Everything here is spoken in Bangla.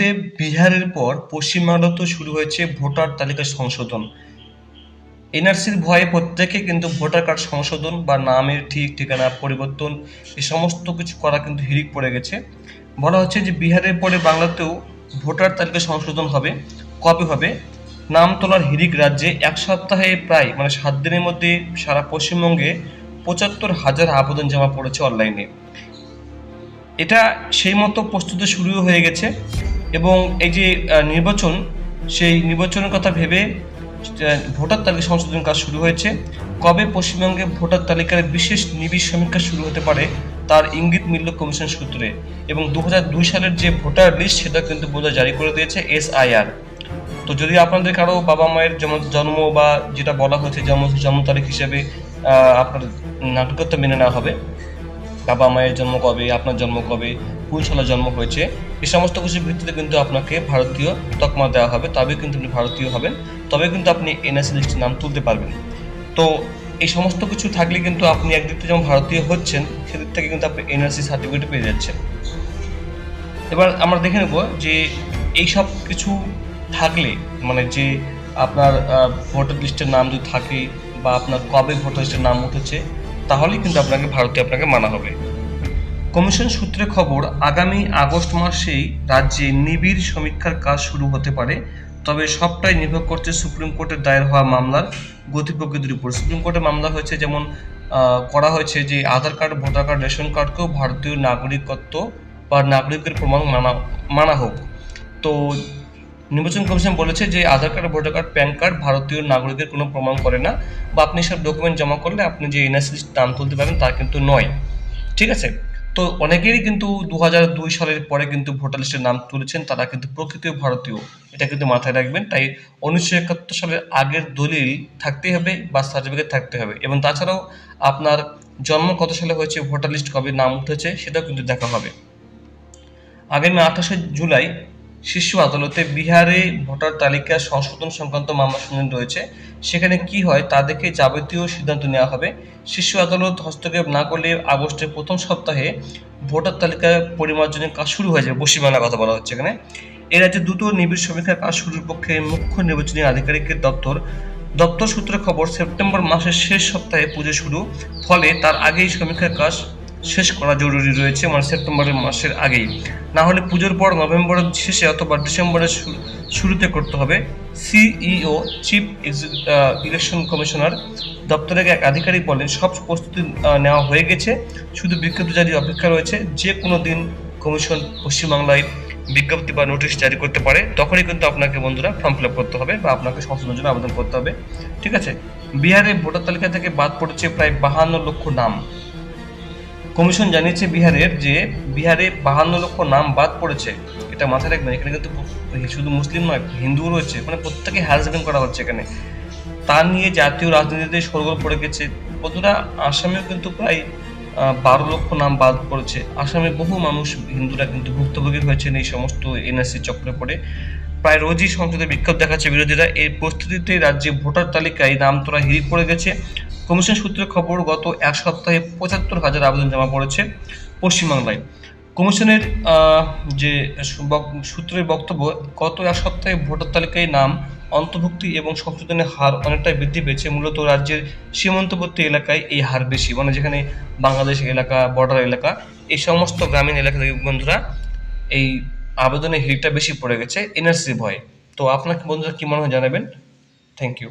মুহূর্তে বিহারের পর পশ্চিমবাংলাতেও শুরু হয়েছে ভোটার তালিকা সংশোধন। এনআরসির ভয়ে প্রত্যেকে কিন্তু ভোটার কার্ড সংশোধন বা নামের ঠিক ঠিকানা, পরিবর্তন এই সমস্ত কিছু করা কিন্তু হিড়িক পড়ে গেছে। বলা হচ্ছে যে বিহারের পরে বাংলাতেও ভোটার তালিকা সংশোধন হবে। কবে হবে? নাম তোলার হিড়িক রাজ্যে এক সপ্তাহে প্রায় মানে সাত দিনের মধ্যে সারা পশ্চিমবঙ্গে পঁচাত্তর হাজার আবেদন জমা পড়েছে অনলাইনে। এটা সেই মতো প্রস্তুতি শুরু হয়ে গেছে। এবং এই যে নির্বাচন, সেই নির্বাচনের কথা ভেবে ভোটার তালিকা সংশোধন কাজ শুরু হয়েছে। কবে পশ্চিমবঙ্গে ভোটার তালিকার বিশেষ নিবিড় সমীক্ষা শুরু হতে পারে, তার ইঙ্গিত মিলল কমিশন সূত্রে। এবং দু দুই সালের যে ভোটার লিস্ট, সেটা কিন্তু বোধহয় জারি করে দিয়েছে এসআইআর। তো যদি আপনাদের কারও বাবা মায়ের জন্ম বা যেটা বলা হয়েছে জন্ম জন্ম তারিখ হিসেবে আপনার নাগরিকত্ব মেনে নেওয়া হবে বাবা মায়ের জন্ম কবে, আপনার জন্ম কবে, কোন সালে জন্ম হয়েছে এই সমস্ত কিছুর ভিত্তিতে কিন্তু আপনাকে ভারতীয় তকমা দেওয়া হবে তবে কিন্তু আপনি ভারতীয় হবেন তবে কিন্তু আপনি এনএসএ লিস্টে নাম তুলতে পারবেন। তো এই সমস্ত কিছু থাকলে কিন্তু আপনি একদিক থেকে যেমন ভারতীয় হচ্ছেন, সেদিক থেকে কিন্তু আপনি এনআরসি সার্টিফিকেট পেয়ে যাচ্ছেন। এবার আমরা দেখে নেব যে এই সব কিছু থাকলে মানে যে আপনার ভোটার লিস্টের নাম যদি থাকে বা আপনার কবে ভোটার লিস্টের নাম উঠেছে, তাহলেই কিন্তু আপনাকে ভারতীয় আপনাকে মানা হবে। কমিশন সূত্রে খবর, আগামী আগস্ট মাসেই রাজ্যে নিবিড় সমীক্ষার কাজ শুরু হতে পারে। তবে সবটাই নির্ভর করছে সুপ্রিম কোর্টের দায়ের হওয়া মামলার গতি প্রকৃতির উপর। সুপ্রিম কোর্টে মামলা হয়েছে যেমন করা হয়েছে যে Aadhaar card, voter card, ration কার্ডকেও ভারতীয় নাগরিকত্ব বা নাগরিকের প্রমাণ মানা মানা হোক। তো নির্বাচন কমিশন বলেছে যে Aadhaar card, voter card, PAN card ভারতীয় নাগরিকের কোনো প্রমাণ করে না বা আপনি সব ডকুমেন্ট জমা করলে আপনি যে এনএসসি নাম তুলতে পারবেন তা কিন্তু নয়। ঠিক আছে? তো অনেকেরই কিন্তু দু দুই সালের পরে কিন্তু ভোটার লিস্টের নাম তুলেছেন, তারা কিন্তু প্রকৃত ভারতীয়। এটা কিন্তু মাথায় রাখবেন। তাই উনিশশো একাত্তর সালের আগের দলিল থাকতেই হবে বা সার্টিফিকেট থাকতে হবে। এবং তাছাড়াও আপনার জন্ম কত সালে হয়েছে, ভোটার লিস্ট কবে নাম উঠেছে, সেটাও কিন্তু দেখা হবে। আগামী আঠাশে জুলাই শীর্ষ আদালতে বিহারে ভোটার তালিকা সংশোধন সংক্রান্ত মামলা শুনানি রয়েছে। সেখানে কি হয় তা দেখে যাবতীয় সিদ্ধান্ত নেওয়া হবে। শীর্ষ আদালত হস্তক্ষেপ না করলে আগস্টের প্রথম সপ্তাহে ভোটার তালিকা পরিমার্জনের কাজ শুরু হয়ে যাবে পশ্চিমবাংলার কথা বলা হচ্ছে এখানে। এ রাজ্যে দ্রুত নিবিড় সমীক্ষার কাজ শুরুর পক্ষে মুখ্য নির্বাচনী আধিকারিকের দপ্তর। দপ্তর সূত্রে খবর, সেপ্টেম্বর মাসের শেষ সপ্তাহে পুজো শুরু। ফলে তার আগেই সমীক্ষার কাজ শেষ করা জরুরি রয়েছে মানে সেপ্টেম্বরের মাসের আগেই। না হলে পুজোর পর নভেম্বরের শেষে অথবা ডিসেম্বরের শুরুতে করতে হবে। সিইও, চিফ ইলেকশন কমিশনার দপ্তরের এক আধিকারিক বলেন, সব প্রস্তুতি নেওয়া হয়ে গেছে। শুধু বিজ্ঞপ্তি জারির অপেক্ষা রয়েছে, যে কোনো দিন কমিশন পশ্চিমবাংলায় বিজ্ঞপ্তি বা নোটিশ জারি করতে পারে, তখনই কিন্তু আপনাকে বন্ধুরা ফর্ম ফিল আপ করতে হবে বা আপনাকে সংশোধনের জন্য আবেদন করতে হবে। ঠিক আছে? বিহারে ভোটার তালিকা থেকে বাদ পড়েছে প্রায় বাহান্ন লক্ষ নাম। কমিশন জানিয়েছে বিহারের যে বিহারে বাহান্ন লক্ষ নাম বাদ পড়েছে। এটা মাথায় রাখবেন, এখানে কিন্তু শুধু মুসলিম নয়, হিন্দুও রয়েছে। মানে প্রত্যেকে হ্যারাসমেন্ট করা হচ্ছে এখানে। তা নিয়ে জাতীয় রাজনীতিতে সরগোল পড়ে গেছে। বন্ধুরা আসামেও কিন্তু প্রায় বারো লক্ষ নাম বাদ পড়েছে। আসামে বহু মানুষ হিন্দুরা কিন্তু ভুক্তভোগী হয়েছেন এই সমস্ত এনএসসি চক্রে পড়ে। প্রায় রোজই সংসদে বিক্ষোভ দেখাচ্ছে বিরোধীরা। এই পরিস্থিতিতে রাজ্যে ভোটার তালিকায় নাম তোরা হিড়িক পড়ে গেছে। কমিশন সূত্রে খবর, গত এক সপ্তাহে পঁচাত্তর হাজার আবেদন জমা পড়েছে পশ্চিমবাংলায়। কমিশনের যে সূত্রের বক্তব্য, গত এক সপ্তাহে ভোটার তালিকায় নাম, অন্তর্ভুক্তি এবং সংশোধনের হার অনেকটাই বৃদ্ধি পেয়েছে। মূলত রাজ্যের সীমান্তবর্তী এলাকায় এই হার বেশি মানে যেখানে বাংলাদেশ এলাকা বর্ডার এলাকা, এই সমস্ত গ্রামীণ এলাকা থেকে বন্ধুরা এই আবেদনের হিটটা বেশি পড়ে গেছে এনআরসি ভয়ে। তো আপনাকে বন্ধুরা কি মনে হয় জানাবেন? Thank you